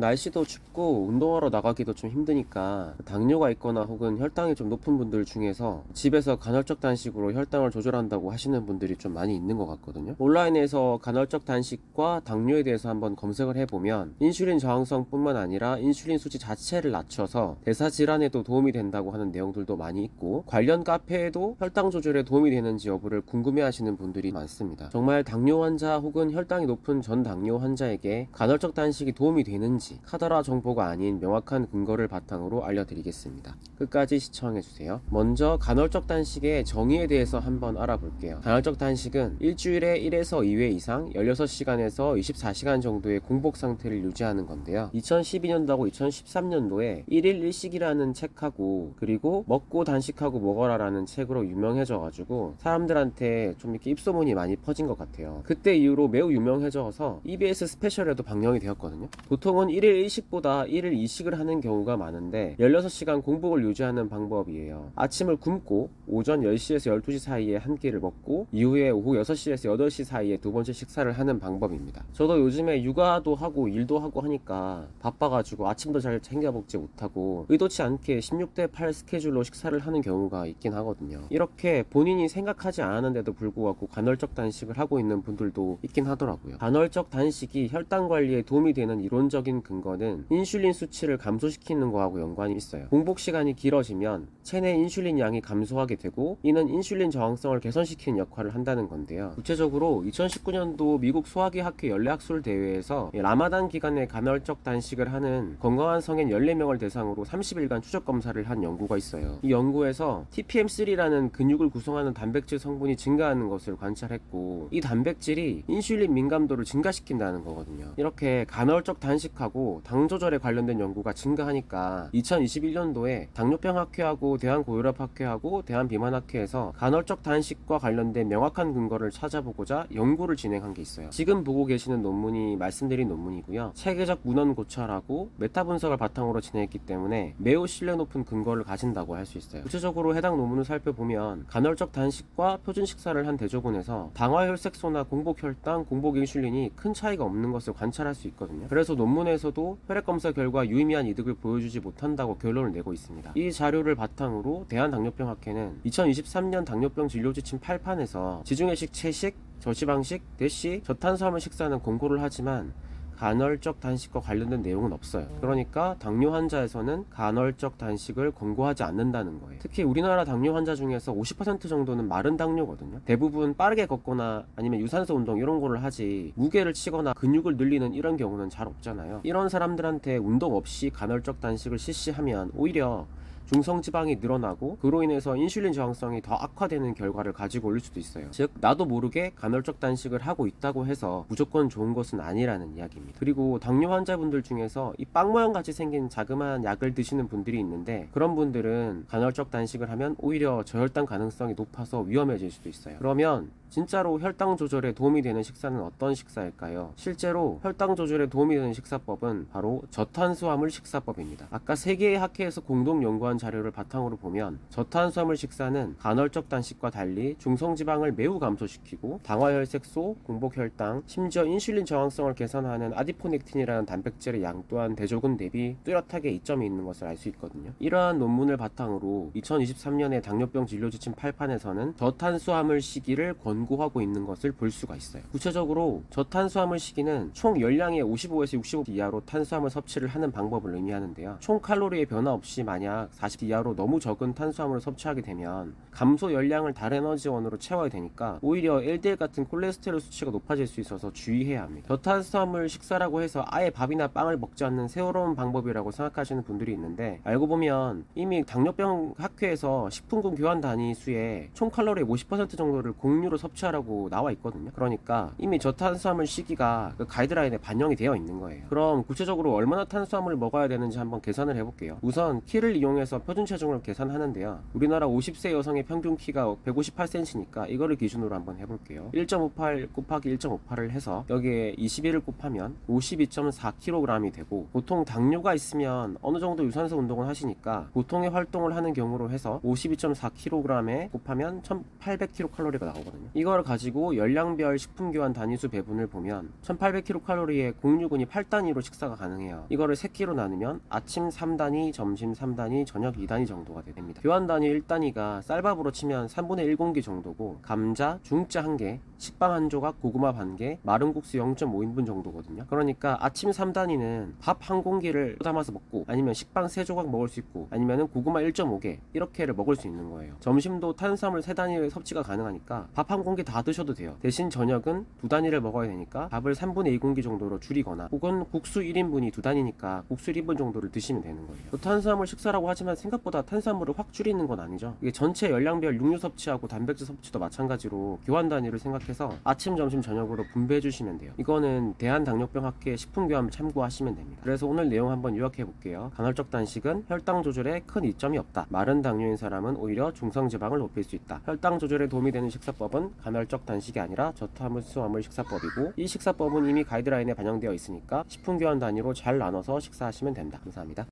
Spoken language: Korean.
날씨도 춥고 운동하러 나가기도 좀 힘드니까 당뇨가 있거나 혹은 혈당이 좀 높은 분들 중에서 집에서 간헐적 단식으로 혈당을 조절한다고 하시는 분들이 좀 많이 있는 것 같거든요. 온라인에서 간헐적 단식과 당뇨에 대해서 한번 검색을 해보면 인슐린 저항성뿐만 아니라 인슐린 수치 자체를 낮춰서 대사 질환에도 도움이 된다고 하는 내용들도 많이 있고 관련 카페에도 혈당 조절에 도움이 되는지 여부를 궁금해하시는 분들이 많습니다. 정말 당뇨 환자 혹은 혈당이 높은 전 당뇨 환자에게 간헐적 단식이 도움이 되는지 카더라 정보가 아닌 명확한 근거를 바탕으로 알려드리겠습니다. 끝까지 시청해주세요. 먼저 간헐적 단식의 정의에 대해서 한번 알아볼게요. 간헐적 단식은 일주일에 1에서 2회 이상 16시간에서 24시간 정도의 공복 상태를 유지하는 건데요. 2012년도하고 2013년도에 1일 1식이라는 책하고 그리고 먹고 단식하고 먹어라라는 책으로 유명해져가지고 사람들한테 좀 이렇게 입소문이 많이 퍼진 것 같아요. 그때 이후로 매우 유명해져서 EBS 스페셜에도 방영이 되었거든요. 보통은 1일 1식보다 1일 2식을 하는 경우가 많은데 16시간 공복을 유지하는 방법이에요. 아침을 굶고 오전 10시에서 12시 사이에 한 끼를 먹고 이후에 오후 6시에서 8시 사이에 두 번째 식사를 하는 방법입니다. 저도 요즘에 육아도 하고 일도 하고 하니까 바빠가지고 아침도 잘 챙겨 먹지 못하고 의도치 않게 16대 8 스케줄로 식사를 하는 경우가 있긴 하거든요. 이렇게 본인이 생각하지 않았는데도 불구하고 간헐적 단식을 하고 있는 분들도 있긴 하더라고요. 간헐적 단식이 혈당 관리에 도움이 되는 이론적인 근거는 인슐린 수치를 감소시키는 거하고 연관이 있어요. 공복 시간이 길어지면 체내 인슐린 양이 감소하게 되고 이는 인슐린 저항성을 개선시키는 역할을 한다는 건데요. 구체적으로 2019년도 미국 소화기 학회 연례학술 대회에서 라마단 기간에 간헐적 단식을 하는 건강한 성인 14명을 대상으로 30일간 추적 검사를 한 연구가 있어요. 이 연구에서 TPM3라는 근육을 구성하는 단백질 성분이 증가하는 것을 관찰했고 이 단백질이 인슐린 민감도를 증가시킨다는 거거든요. 이렇게 간헐적 단식하고 당 조절에 관련된 연구가 증가하니까 2021년도에 당뇨병 학회하고 대한고혈압 학회하고 대한비만 학회에서 간헐적 단식과 관련된 명확한 근거를 찾아보고자 연구를 진행한 게 있어요. 지금 보고 계시는 논문이 말씀드린 논문이고요. 체계적 문헌 고찰하고 메타 분석을 바탕으로 진행했기 때문에 매우 신뢰 높은 근거를 가진다고 할 수 있어요. 구체적으로 해당 논문을 살펴보면 간헐적 단식과 표준 식사를 한 대조군에서 당화혈색소나 공복혈당, 공복인슐린이 큰 차이가 없는 것을 관찰할 수 있거든요. 그래서 논문 에서도 혈액 검사 결과 유의미한 이득을 보여주지 못한다고 결론을 내고 있습니다. 이 자료를 바탕으로 대한당뇨병학회는 2023년 당뇨병 진료 지침 8판에서 지중해식 채식, 저지방식, 대시, 저탄수화물 식사는 권고를 하지만 간헐적 단식과 관련된 내용은 없어요. 그러니까 당뇨 환자에서는 간헐적 단식을 권고하지 않는다는 거예요. 특히 우리나라 당뇨 환자 중에서 50% 정도는 마른 당뇨거든요. 대부분 빠르게 걷거나 아니면 유산소 운동 이런 거를 하지 무게를 치거나 근육을 늘리는 이런 경우는 잘 없잖아요. 이런 사람들한테 운동 없이 간헐적 단식을 실시하면 오히려 중성 지방이 늘어나고 그로 인해서 인슐린 저항성이 더 악화되는 결과를 가지고 올 수도 있어요. 즉 나도 모르게 간헐적 단식을 하고 있다고 해서 무조건 좋은 것은 아니라는 이야기입니다. 그리고 당뇨 환자분들 중에서 이 빵 모양 같이 생긴 자그마한 약을 드시는 분들이 있는데 그런 분들은 간헐적 단식을 하면 오히려 저혈당 가능성이 높아서 위험해질 수도 있어요. 그러면 진짜로 혈당 조절에 도움이 되는 식사는 어떤 식사일까요? 실제로 혈당 조절에 도움이 되는 식사법은 바로 저탄수화물 식사법입니다. 아까 세 개의 학회에서 공동 연구한 자료를 바탕으로 보면 저탄수화물 식사는 간헐적 단식과 달리 중성지방을 매우 감소시키고 당화혈색소, 공복혈당, 심지어 인슐린 저항성을 개선하는 아디포넥틴이라는 단백질의 양 또한 대조군 대비 뚜렷하게 이점이 있는 것을 알 수 있거든요. 이러한 논문을 바탕으로 2023년에 당뇨병 진료 지침 8판에서는 저탄수화물 시기를 권 고하고 있는 것을 볼 수가 있어요. 구체적으로 저탄수화물 시기는 총 열량의 55에서 65 이하로 탄수화물 섭취를 하는 방법을 의미하는데요. 총 칼로리의 변화 없이 만약 40 이하로 너무 적은 탄수화물을 섭취하게 되면 감소 열량을 달 에너지원으로 채워야 되니까 오히려 LDL 같은 콜레스테롤 수치가 높아질 수 있어서 주의해야 합니다. 저탄수화물 식사라고 해서 아예 밥이나 빵을 먹지 않는 세월호운 방법이라고 생각하시는 분들이 있는데 알고 보면 이미 당뇨병 학회에서 식품군 교환 단위 수에 총 칼로리의 50% 정도를 공유로 섭취 하라고 나와 있거든요. 그러니까 이미 저탄수화물 시기가 그 가이드라인에 반영이 되어 있는 거예요. 그럼 구체적으로 얼마나 탄수화물을 먹어야 되는지 한번 계산을 해볼게요. 우선 키를 이용해서 표준 체중을 계산하는데요. 우리나라 50세 여성의 평균 키가 158cm니까 이거를 기준으로 한번 해볼게요. 1.58 곱하기 1.58을 해서 여기에 21을 곱하면 52.4kg이 되고 보통 당뇨가 있으면 어느 정도 유산소 운동을 하시니까 보통의 활동을 하는 경우로 해서 52.4kg에 곱하면 1800kcal가 나오거든요. 이걸 가지고 열량별 식품 교환 단위수 배분을 보면 1800kcal에 065이 8단위로 식사가 가능해요. 이거를 3끼로 나누면 아침 3단위, 점심 3단위, 저녁 2단위 정도가 됩니다. 교환 단위 1단위가 쌀밥으로 치면 3분의 1 공기 정도고 감자, 중짜 1개, 식빵 한 조각, 고구마 반 개, 마른 국수 0.5인분 정도거든요. 그러니까 아침 3단위는 밥 한 공기를 담아서 먹고 아니면 식빵 3조각 먹을 수 있고 아니면은 고구마 1.5개 이렇게를 먹을 수 있는 거예요. 점심도 탄수화물 3단위의 섭취가 가능하니까 밥한 공기 다 드셔도 돼요. 대신 저녁은 두 단위를 먹어야 되니까 밥을 3분의 2공기 정도로 줄이거나 혹은 국수 1인분이 두 단위니까 국수 1인분 정도를 드시면 되는 거예요. 또 탄수화물 식사라고 하지만 생각보다 탄수화물을 확 줄이는 건 아니죠. 이게 전체 열량별 육류 섭취하고 단백질 섭취도 마찬가지로 교환 단위를 생각해서 아침, 점심, 저녁으로 분배해 주시면 돼요. 이거는 대한당뇨병학회 식품 교환 참고하시면 됩니다. 그래서 오늘 내용 한번 요약해 볼게요. 간헐적 단식은 혈당 조절에 큰 이점이 없다. 마른 당뇨인 사람은 오히려 중성 지방을 높일 수 있다. 혈당 조절에 도움이 되는 식사법은 간헐적 단식이 아니라 저탄수화물 식사법이고 이 식사법은 이미 가이드라인에 반영되어 있으니까 식품 교환 단위로 잘 나눠서 식사하시면 된다. 감사합니다.